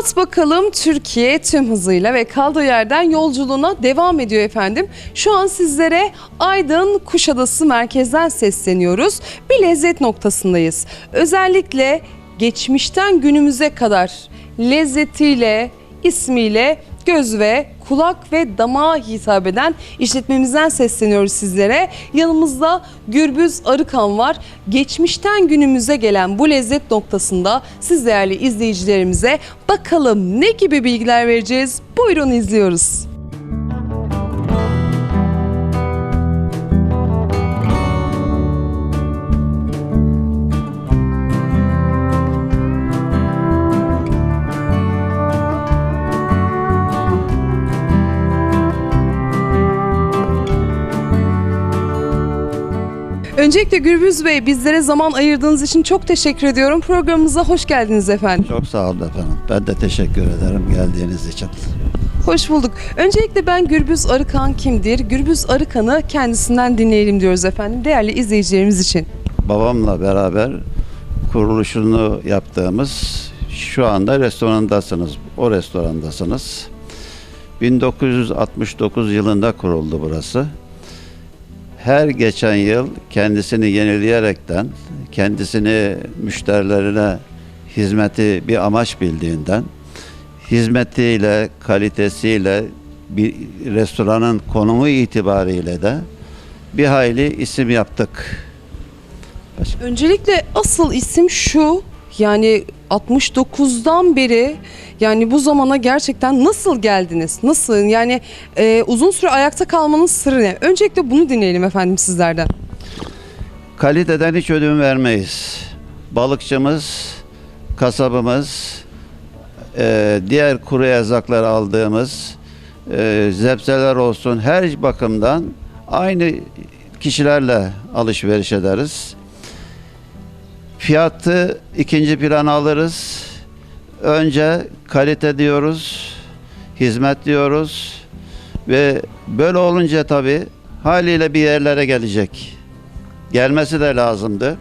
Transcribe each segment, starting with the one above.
Anlat bakalım Türkiye tüm hızıyla ve kaldığı yerden yolculuğuna devam ediyor efendim. Şu an sizlere Aydın Kuşadası merkezden sesleniyoruz. Bir lezzet noktasındayız. Özellikle geçmişten günümüze kadar lezzetiyle, ismiyle göz ve kulak ve damağa hitap eden işletmemizden sesleniyoruz sizlere. Yanımızda Gürbüz Arıkan var. Geçmişten günümüze gelen bu lezzet noktasında siz değerli izleyicilerimize bakalım ne gibi bilgiler vereceğiz? Buyurun izliyoruz. Öncelikle Gürbüz Bey bizlere zaman ayırdığınız için çok teşekkür ediyorum. Programımıza hoş geldiniz efendim. Çok sağ olun efendim. Ben de teşekkür ederim geldiğiniz için. Hoş bulduk. Öncelikle ben Gürbüz Arıkan kimdir? Gürbüz Arıkan'ı kendisinden dinleyelim diyoruz efendim. Değerli izleyicilerimiz için. Babamla beraber kuruluşunu yaptığımız şu anda restorandasınız. O restorandasınız. 1969 yılında kuruldu burası. Her geçen yıl kendisini yenileyerekten, kendisini müşterilerine hizmeti bir amaç bildiğinden, hizmetiyle, kalitesiyle, bir restoranın konumu itibariyle de bir hayli isim yaptık. Öncelikle asıl isim şu. Yani 69'dan beri yani bu zamana gerçekten nasıl geldiniz? Nasıl? Yani e, uzun süre ayakta kalmanın sırrı ne? Öncelikle bunu dinleyelim efendim sizlerden. Kaliteden hiç ödün vermeyiz. Balıkçımız, kasabımız, e, diğer kuru erzaklar aldığımız e, zepseler olsun her bakımdan aynı kişilerle alışveriş ederiz. Fiyatı ikinci plana alırız. Önce kalite diyoruz, hizmet diyoruz ve böyle olunca tabii haliyle bir yerlere gelecek gelmesi de lazımdı.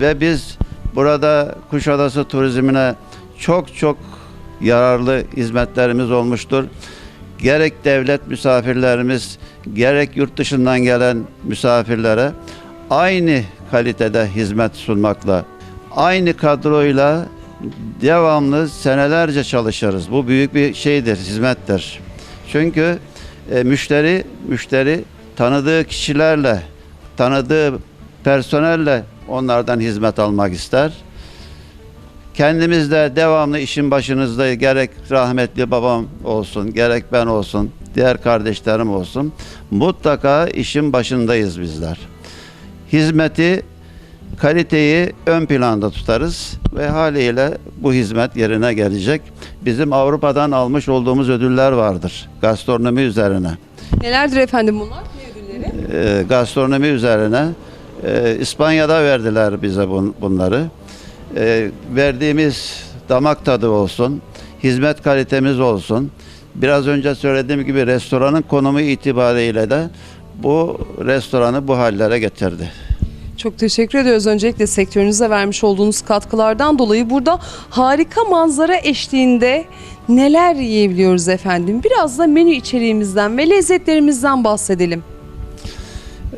Ve biz burada Kuşadası turizmine çok çok yararlı hizmetlerimiz olmuştur. Gerek devlet misafirlerimiz, gerek yurt dışından gelen misafirlere aynı kalitede hizmet sunmakla, aynı kadroyla devamlı senelerce çalışırız. Bu büyük bir şeydir, hizmettir. Çünkü e, müşteri müşteri tanıdığı kişilerle tanıdığı personelle onlardan hizmet almak ister. Kendimiz de devamlı işin başınızda gerek rahmetli babam olsun, gerek ben olsun, diğer kardeşlerim olsun. Mutlaka işin başındayız bizler. Hizmeti, kaliteyi ön planda tutarız ve haliyle bu hizmet yerine gelecek. Bizim Avrupa'dan almış olduğumuz ödüller vardır gastronomi üzerine Nelerdir efendim bunlar? Ne ödülleri? e, gastronomi üzerine e, İspanya'da verdiler bize bun- bunları. E, verdiğimiz damak tadı olsun, hizmet kalitemiz olsun. Biraz önce söylediğim gibi restoranın konumu itibariyle de bu restoranı bu hallere getirdi. Çok teşekkür ediyoruz öncelikle sektörünüze vermiş olduğunuz katkılardan dolayı. Burada harika manzara eşliğinde neler yiyebiliyoruz efendim? Biraz da menü içeriğimizden ve lezzetlerimizden bahsedelim.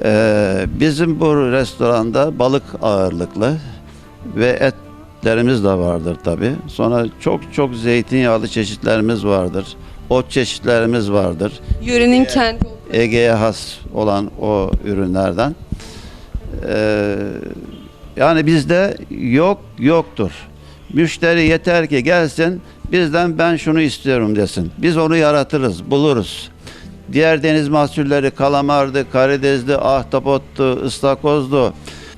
Ee, bizim bu restoranda balık ağırlıklı ve etlerimiz de vardır tabi. Sonra çok çok zeytinyağlı çeşitlerimiz vardır. Ot çeşitlerimiz vardır. Yörenin kendi Ege'ye has olan o ürünlerden. Ee, yani bizde yok yoktur. Müşteri yeter ki gelsin bizden ben şunu istiyorum desin. Biz onu yaratırız, buluruz. Diğer deniz mahsulleri kalamardı, karidesdi, ahtapottu, ıstakozdu.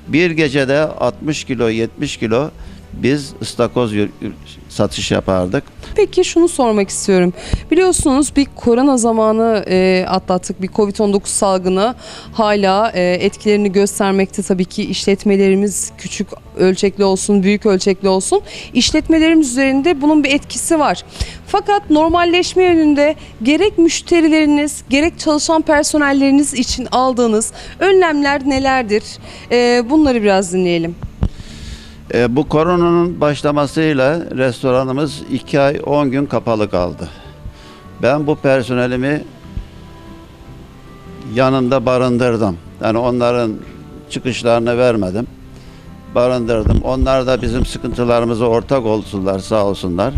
Bir gecede 60 kilo, 70 kilo biz ıstakoz satış yapardık. Peki şunu sormak istiyorum. Biliyorsunuz bir korona zamanı e, atlattık. Bir Covid-19 salgını hala e, etkilerini göstermekte tabii ki işletmelerimiz küçük ölçekli olsun, büyük ölçekli olsun. İşletmelerimiz üzerinde bunun bir etkisi var. Fakat normalleşme yönünde gerek müşterileriniz, gerek çalışan personelleriniz için aldığınız önlemler nelerdir? E, bunları biraz dinleyelim. E, bu koronanın başlamasıyla restoranımız 2 ay 10 gün kapalı kaldı. Ben bu personelimi yanında barındırdım. Yani onların çıkışlarını vermedim. Barındırdım. Onlar da bizim sıkıntılarımıza ortak olsunlar sağ olsunlar.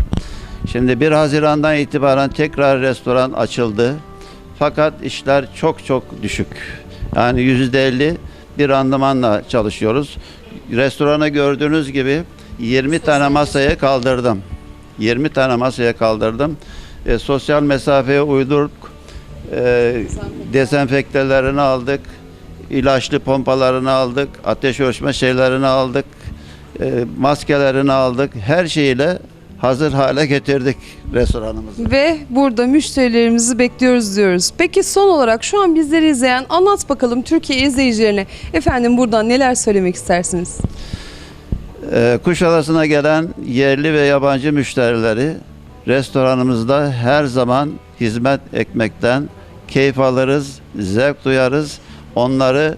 Şimdi 1 Haziran'dan itibaren tekrar restoran açıldı. Fakat işler çok çok düşük. Yani %50 bir randımanla çalışıyoruz. Restoranı gördüğünüz gibi 20 tane masaya kaldırdım. 20 tane masaya kaldırdım. E, sosyal mesafeye uydurduk. E, dezenfektelerini aldık. ilaçlı pompalarını aldık. Ateş ölçme şeylerini aldık. E, maskelerini aldık. Her şeyle hazır hale getirdik restoranımızı. Ve burada müşterilerimizi bekliyoruz diyoruz. Peki son olarak şu an bizleri izleyen anlat bakalım Türkiye izleyicilerine efendim buradan neler söylemek istersiniz? Ee, Kuşadası'na gelen yerli ve yabancı müşterileri restoranımızda her zaman hizmet etmekten keyif alırız, zevk duyarız, onları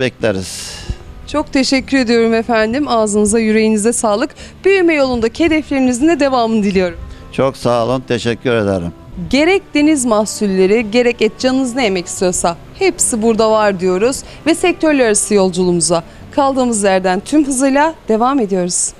bekleriz. Çok teşekkür ediyorum efendim. Ağzınıza yüreğinize sağlık. Büyüme yolundaki hedeflerinizin de devamını diliyorum. Çok sağ olun, teşekkür ederim. Gerek deniz mahsulleri gerek et canınız ne yemek istiyorsa hepsi burada var diyoruz ve sektörler arası yolculuğumuza kaldığımız yerden tüm hızıyla devam ediyoruz.